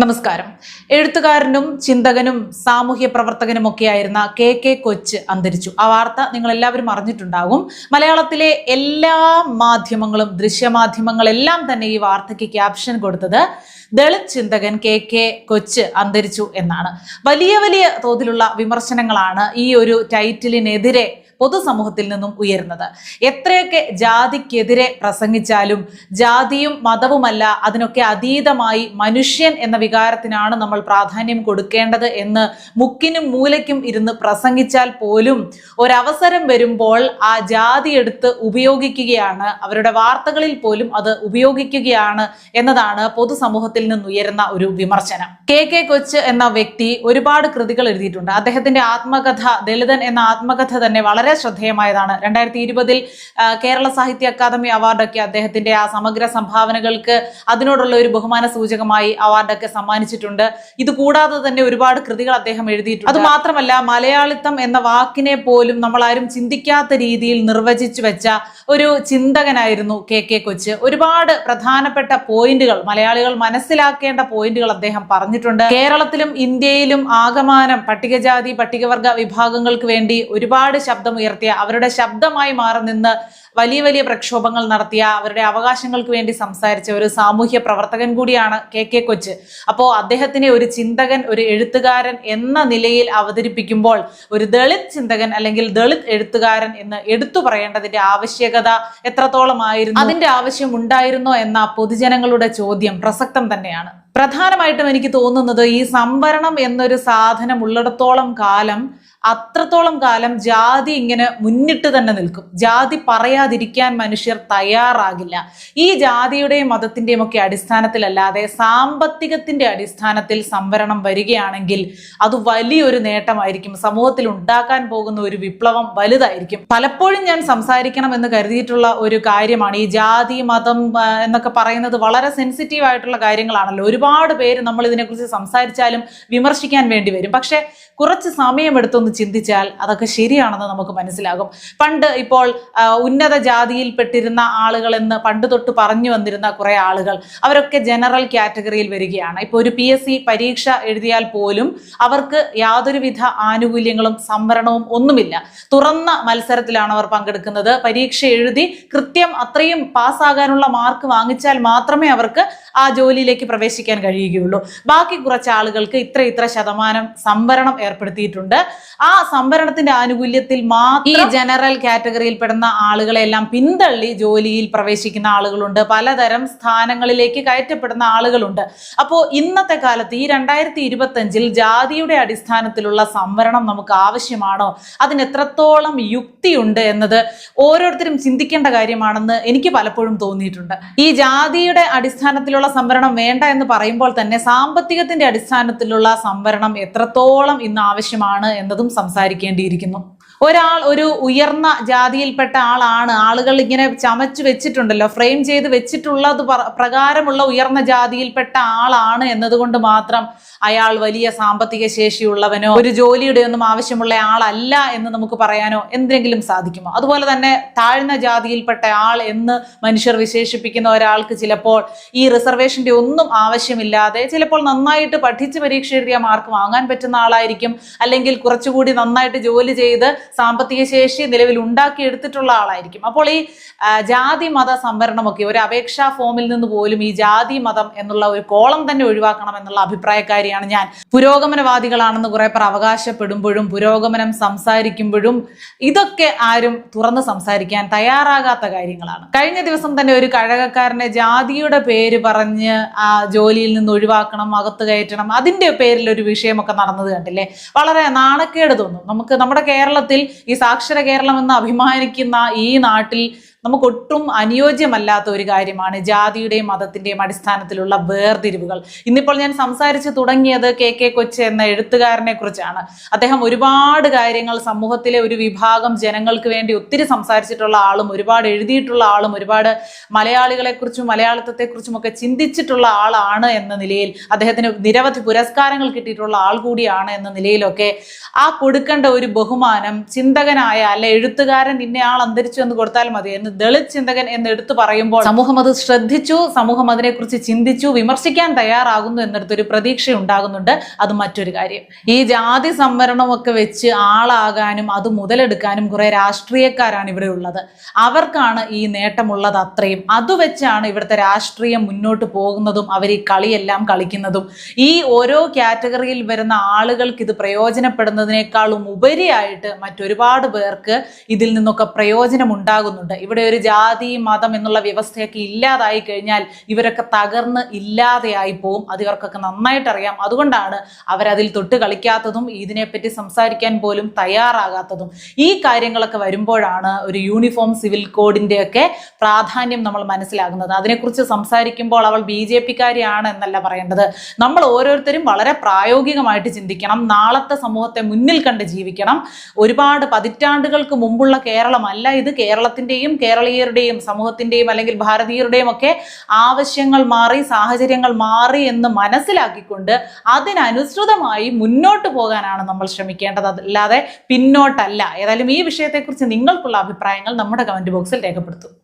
നമസ്കാരം. എഴുത്തുകാരനും ചിന്തകനും സാമൂഹ്യ പ്രവർത്തകനുമൊക്കെയായിരുന്ന കെ കെ കൊച്ച് അന്തരിച്ചു. ആ വാർത്ത നിങ്ങൾ എല്ലാവരും അറിഞ്ഞിട്ടുണ്ടാകും. മലയാളത്തിലെ എല്ലാ മാധ്യമങ്ങളും ദൃശ്യമാധ്യമങ്ങളെല്ലാം തന്നെ ഈ വാർത്തയ്ക്ക് ക്യാപ്ഷൻ കൊടുത്തത് ദളിത് ചിന്തകൻ കെ കെ കൊച്ച് അന്തരിച്ചു എന്നാണ്. വലിയ വലിയ തോതിലുള്ള വിമർശനങ്ങളാണ് ഈ ഒരു ടൈറ്റിലിനെതിരെ പൊതുസമൂഹത്തിൽ നിന്നും ഉയരുന്നത്. എത്രയൊക്കെ ജാതിക്കെതിരെ പ്രസംഗിച്ചാലും ജാതിയും മതവുമല്ല അതിനൊക്കെ അതീതമായി മനുഷ്യൻ എന്ന വികാരത്തിനാണ് നമ്മൾ പ്രാധാന്യം കൊടുക്കേണ്ടത് എന്ന് മുക്കിനും മൂലയ്ക്കും ഇരുന്ന് പ്രസംഗിച്ചാൽ പോലും ഒരവസരം വരുമ്പോൾ ആ ജാതി എടുത്ത് ഉപയോഗിക്കുകയാണ്. അവരുടെ വാർത്തകളിൽ പോലും അത് ഉപയോഗിക്കുകയാണ് എന്നതാണ് പൊതുസമൂഹത്തിൽ നിന്നുയരുന്ന ഒരു വിമർശനം. കെ കെ കൊച്ച് എന്ന വ്യക്തി ഒരുപാട് കൃതികൾ എഴുതിയിട്ടുണ്ട്. അദ്ദേഹത്തിന്റെ ആത്മകഥ ദളിതൻ എന്ന ആത്മകഥ തന്നെ വളരെ ശ്രദ്ധേയമായതാണ്. രണ്ടായിരത്തി ഇരുപതിൽ കേരള സാഹിത്യ അക്കാദമി അവാർഡൊക്കെ അദ്ദേഹത്തിന്റെ ആ സമഗ്ര സംഭാവനകൾക്ക് അതിനോടുള്ള ഒരു ബഹുമാന സൂചകമായി അവാർഡൊക്കെ സമ്മാനിച്ചിട്ടുണ്ട്. ഇത് കൂടാതെ തന്നെ ഒരുപാട് കൃതികൾ അദ്ദേഹം എഴുതിയിട്ടുണ്ട്. അത് മാത്രമല്ല മലയാളിത്തം എന്ന വാക്കിനെ പോലും നമ്മൾ ആരും ചിന്തിക്കാത്ത രീതിയിൽ നിർവചിച്ചു വെച്ച ഒരു ചിന്തകനായിരുന്നു കെ കെ കൊച്ച്. ഒരുപാട് പ്രധാനപ്പെട്ട പോയിന്റുകൾ മലയാളികൾ മനസ്സിലാക്കേണ്ട പോയിന്റുകൾ അദ്ദേഹം പറഞ്ഞിട്ടുണ്ട്. കേരളത്തിലും ഇന്ത്യയിലും ആകമാനം പട്ടികജാതി പട്ടികവർഗ വിഭാഗങ്ങൾക്ക് വേണ്ടി ഒരുപാട് ശബ്ദമുയർത്തിയ അവരുടെ ശബ്ദമായി മാറി നിന്ന് വലിയ വലിയ പ്രക്ഷോഭങ്ങൾ നടത്തിയ അവരുടെ അവകാശങ്ങൾക്ക് വേണ്ടി സംസാരിച്ച ഒരു സാമൂഹ്യ പ്രവർത്തകൻ കൂടിയാണ് കെ കെ കൊച്ച്. അപ്പോൾ അദ്ദേഹത്തിനെ ഒരു ചിന്തകൻ ഒരു എഴുത്തുകാരൻ എന്ന നിലയിൽ അവതരിപ്പിക്കുമ്പോൾ ഒരു ദളിത് ചിന്തകൻ അല്ലെങ്കിൽ ദളിത് എഴുത്തുകാരൻ എന്ന് എടുത്തു പറയേണ്ടതിന്റെ ആവശ്യകത എത്രത്തോളമായിരുന്നു അതിന്റെ ആവശ്യം ഉണ്ടായിരുന്നോ എന്ന പൊതുജനങ്ങളുടെ ചോദ്യം പ്രസക്തം തന്നെയാണ്. പ്രധാനമായിട്ടും എനിക്ക് തോന്നുന്നത് ഈ സംവരണം എന്നൊരു സാധനം ഉള്ളിടത്തോളം കാലം അത്രത്തോളം കാലം ജാതി ഇങ്ങനെ മുന്നിട്ട് തന്നെ നിൽക്കും. ജാതി പറയാതിരിക്കാൻ മനുഷ്യർ തയ്യാറാകില്ല. ഈ ജാതിയുടെയും മതത്തിന്റെയും ഒക്കെ അടിസ്ഥാനത്തിലല്ലാതെ സാമ്പത്തികത്തിന്റെ അടിസ്ഥാനത്തിൽ സംവരണം വരികയാണെങ്കിൽ അത് വലിയൊരു നേട്ടമായിരിക്കും. സമൂഹത്തിൽ ഉണ്ടാക്കാൻ പോകുന്ന ഒരു വിപ്ലവം വലുതായിരിക്കും. പലപ്പോഴും ഞാൻ സംസാരിക്കണം എന്ന് കരുതിയിട്ടുള്ള ഒരു കാര്യമാണ് ഈ ജാതി മതം എന്നൊക്കെ പറയുന്നത് വളരെ സെൻസിറ്റീവ് ആയിട്ടുള്ള കാര്യങ്ങളാണല്ലോ. ഒരുപാട് പേര് നമ്മൾ ഇതിനെക്കുറിച്ച് സംസാരിച്ചാലും വിമർശിക്കാൻ വേണ്ടി വരും. പക്ഷേ കുറച്ച് സമയമെടുത്തൊന്ന് ചിന്തിച്ചാൽ അതൊക്കെ ശരിയാണെന്ന് നമുക്ക് മനസ്സിലാകും. പണ്ട് ഇപ്പോൾ ഉന്നത ജാതിയിൽപ്പെട്ടിരുന്ന ആളുകളെന്ന് പണ്ട് തൊട്ട് പറഞ്ഞു വന്നിരുന്ന കുറെ ആളുകൾ അവരൊക്കെ ജനറൽ കാറ്റഗറിയിൽ വരികയാണ്. ഇപ്പോൾ ഒരു പി എസ് സി പരീക്ഷ എഴുതിയാൽ പോലും അവർക്ക് യാതൊരുവിധ ആനുകൂല്യങ്ങളും സംവരണവും ഒന്നുമില്ല. തുറന്ന മത്സരത്തിലാണ് അവർ പങ്കെടുക്കുന്നത്. പരീക്ഷ എഴുതി കൃത്യം അത്രയും പാസ്സാകാനുള്ള മാർക്ക് വാങ്ങിച്ചാൽ മാത്രമേ അവർക്ക് ആ ജോലിയിലേക്ക് പ്രവേശിക്കാൻ കഴിയുകയുള്ളൂ. ബാക്കി കുറച്ച് ആളുകൾക്ക് ഇത്ര ഇത്ര ശതമാനം സംവരണം ഏർപ്പെടുത്തിയിട്ടുണ്ട്. ആ സംവരണത്തിന്റെ ആനുകൂല്യത്തിൽ മാത്രം ഈ ജനറൽ കാറ്റഗറിയിൽ പെടുന്ന ആളുകളെല്ലാം പിന്തള്ളി ജോലിയിൽ പ്രവേശിക്കുന്ന ആളുകളുണ്ട്. പലതരം സ്ഥാനങ്ങളിലേക്ക് കയറ്റപ്പെടുന്ന ആളുകളുണ്ട്. അപ്പോൾ ഇന്നത്തെ കാലത്ത് ഈ രണ്ടായിരത്തി ഇരുപത്തി അഞ്ചിൽ ജാതിയുടെ അടിസ്ഥാനത്തിലുള്ള സംവരണം നമുക്ക് ആവശ്യമാണോ? അതിന് എത്രത്തോളം യുക്തിയുണ്ട് എന്നത് ഓരോരുത്തരും ചിന്തിക്കേണ്ട കാര്യമാണെന്ന് എനിക്ക് പലപ്പോഴും തോന്നിയിട്ടുണ്ട്. ഈ ജാതിയുടെ അടിസ്ഥാനത്തിലുള്ള സംവരണം വേണ്ട എന്ന് പറയുമ്പോൾ തന്നെ സാമ്പത്തികത്തിന്റെ അടിസ്ഥാനത്തിലുള്ള സംവരണം എത്രത്തോളം ഇന്ന് ആവശ്യമാണ് എന്നതും സംസാരിക്കേണ്ടിയിരിക്കുന്നു. ഒരാൾ ഒരു ഉയർന്ന ജാതിയിൽപ്പെട്ട ആളാണ്. ആളുകൾ ഇങ്ങനെ ചമച്ചു വെച്ചിട്ടുണ്ടല്ലോ. ഫ്രെയിം ചെയ്ത് വെച്ചിട്ടുള്ളത് പ്രകാരമുള്ള ഉയർന്ന ജാതിയിൽപ്പെട്ട ആളാണ് എന്നതുകൊണ്ട് മാത്രം അയാൾ വലിയ സാമ്പത്തിക ശേഷിയുള്ളവനോ ഒരു ജോലിയുടെ ഒന്നും ആവശ്യമുള്ള ആളല്ല എന്ന് നമുക്ക് പറയാനോ എന്തെങ്കിലും സാധിക്കുമോ? അതുപോലെ തന്നെ താഴ്ന്ന ജാതിയിൽപ്പെട്ട ആൾ എന്ന് മനുഷ്യർ വിശേഷിപ്പിക്കുന്ന ഒരാൾക്ക് ചിലപ്പോൾ ഈ റിസർവേഷന്റെ ഒന്നും ആവശ്യമില്ലാതെ ചിലപ്പോൾ നന്നായിട്ട് പഠിച്ച് പരീക്ഷ എഴുതിയ മാർക്ക് വാങ്ങാൻ പറ്റുന്ന ആളായിരിക്കും. അല്ലെങ്കിൽ കുറച്ചുകൂടി നന്നായിട്ട് ജോലി ചെയ്ത് സാമ്പത്തിക ശേഷി നിലവിൽ ഉണ്ടാക്കിയെടുത്തിട്ടുള്ള ആളായിരിക്കും. അപ്പോൾ ഈ ജാതി മത സംവരണമൊക്കെ ഒരു അപേക്ഷാ ഫോമിൽ നിന്ന് പോലും ഈ ജാതി മതം എന്നുള്ള ഒരു കോളം തന്നെ ഒഴിവാക്കണം എന്നുള്ള അഭിപ്രായക്കാരിയാണ് ഞാൻ. പുരോഗമനവാദികളാണെന്ന് കുറെ പേർ അവകാശപ്പെടുമ്പോഴും പുരോഗമനം സംസാരിക്കുമ്പോഴും ഇതൊക്കെ ആരും തുറന്ന് സംസാരിക്കാൻ തയ്യാറാകാത്ത കാര്യങ്ങളാണ്. കഴിഞ്ഞ ദിവസം തന്നെ ഒരു കഴകക്കാരനെ ജാതിയുടെ പേര് പറഞ്ഞ് ആ ജോലിയിൽ നിന്ന് ഒഴിവാക്കണം അകത്ത് കയറ്റണം അതിന്റെ പേരിൽ ഒരു വിഷയമൊക്കെ നടന്നത് കണ്ടില്ലേ? വളരെ നാണക്കേട് തോന്നും. നമുക്ക് നമ്മുടെ കേരളത്തിൽ ഈ സാക്ഷര കേരളം എന്ന് അഭിമാനിക്കുന്ന ഈ നാട്ടിൽ നമുക്ക് ഒട്ടും അനുയോജ്യമല്ലാത്ത ഒരു കാര്യമാണ് ജാതിയുടെയും മതത്തിന്റെയും അടിസ്ഥാനത്തിലുള്ള വേർതിരിവുകൾ. ഇന്നിപ്പോൾ ഞാൻ സംസാരിച്ചു തുടങ്ങിയത് കെ കെ കൊച്ച് എന്ന എഴുത്തുകാരനെ കുറിച്ചാണ്. അദ്ദേഹം ഒരുപാട് കാര്യങ്ങൾ സമൂഹത്തിലെ ഒരു വിഭാഗം ജനങ്ങൾക്ക് വേണ്ടി ഒത്തിരി സംസാരിച്ചിട്ടുള്ള ആളും ഒരുപാട് എഴുതിയിട്ടുള്ള ആളും ഒരുപാട് മലയാളികളെ കുറിച്ചും മലയാളിത്വത്തെക്കുറിച്ചും ഒക്കെ ചിന്തിച്ചിട്ടുള്ള ആളാണ് എന്ന നിലയിൽ അദ്ദേഹത്തിന് നിരവധി പുരസ്കാരങ്ങൾ കിട്ടിയിട്ടുള്ള ആൾ കൂടിയാണ് എന്ന നിലയിലൊക്കെ ആ കൊടുക്കേണ്ട ഒരു ബഹുമാനം ചിന്തകനായ അല്ലെ എഴുത്തുകാരൻ ഇന്നയാൾ അന്തരിച്ചു എന്ന് കൊടുത്താൽ മതി എന്ന് ദളിത് ചിന്തകൻ എന്ന് എടുത്തു പറയുമ്പോൾ സമൂഹം അത് ശ്രദ്ധിച്ചു സമൂഹം അതിനെക്കുറിച്ച് ചിന്തിച്ചു വിമർശിക്കാൻ തയ്യാറാകുന്നു എന്നിടത്തൊരു പ്രതീക്ഷ ഉണ്ടാകുന്നുണ്ട് അത് മറ്റൊരു കാര്യം. ഈ ജാതി സംവരണമൊക്കെ വെച്ച് ആളാകാനും അത് മുതലെടുക്കാനും കുറെ രാഷ്ട്രീയക്കാരാണ് ഇവിടെ ഉള്ളത്. അവർക്കാണ് ഈ നേട്ടമുള്ളത് അത്രയും. അത് വെച്ചാണ് ഇവിടുത്തെ രാഷ്ട്രീയം മുന്നോട്ട് പോകുന്നതും അവർ ഈ കളിയെല്ലാം കളിക്കുന്നതും. ഈ ഓരോ കാറ്റഗറിയിൽ വരുന്ന ആളുകൾക്ക് ഇത് പ്രയോജനപ്പെടുന്നതിനേക്കാളും ഉപരിയായിട്ട് മറ്റൊരുപാട് പേർക്ക് ഇതിൽ നിന്നൊക്കെ പ്രയോജനം ഉണ്ടാകുന്നുണ്ട് ഇവിടെ ഒരു ജാതി മതം എന്നുള്ള വ്യവസ്ഥയൊക്കെ ഇല്ലാതായി കഴിഞ്ഞാൽ ഇവരൊക്കെ തകർന്ന് ഇല്ലാതെയായി പോവും. അത് ഇവർക്കൊക്കെ നന്നായിട്ട് അറിയാം അതുകൊണ്ടാണ് അവരതിൽ തൊട്ട് കളിക്കാത്തതും ഇതിനെപ്പറ്റി സംസാരിക്കാൻ പോലും തയ്യാറാകാത്തതും. ഈ കാര്യങ്ങളൊക്കെ വരുമ്പോഴാണ് ഒരു യൂണിഫോം സിവിൽ കോഡിന്റെയൊക്കെ പ്രാധാന്യം നമ്മൾ മനസ്സിലാകുന്നത്. അതിനെക്കുറിച്ച് സംസാരിക്കുമ്പോൾ അവൾ ബി ജെ പിക്കാരിയാണ് എന്നല്ല പറയേണ്ടത്. നമ്മൾ ഓരോരുത്തരും വളരെ പ്രായോഗികമായിട്ട് ചിന്തിക്കണം. നാളത്തെ സമൂഹത്തെ മുന്നിൽ കണ്ട് ജീവിക്കണം. ഒരുപാട് പതിറ്റാണ്ടുകൾക്ക് മുമ്പുള്ള കേരളമല്ല ഇത്. കേരളത്തിന്റെയും കേരളീയരുടെയും സമൂഹത്തിന്റെയും അല്ലെങ്കിൽ ഭാരതീയരുടെയും ഒക്കെ ആവശ്യങ്ങൾ മാറി സാഹചര്യങ്ങൾ മാറി എന്ന് മനസ്സിലാക്കിക്കൊണ്ട് അതിനനുസൃതമായി മുന്നോട്ട് പോകാനാണ് നമ്മൾ ശ്രമിക്കേണ്ടത്. അല്ലാതെ പിന്നോട്ടല്ല. ഏതായാലും ഈ വിഷയത്തെക്കുറിച്ച് നിങ്ങൾക്കുള്ള അഭിപ്രായങ്ങൾ നമ്മുടെ കമന്റ് ബോക്സിൽ രേഖപ്പെടുത്തും.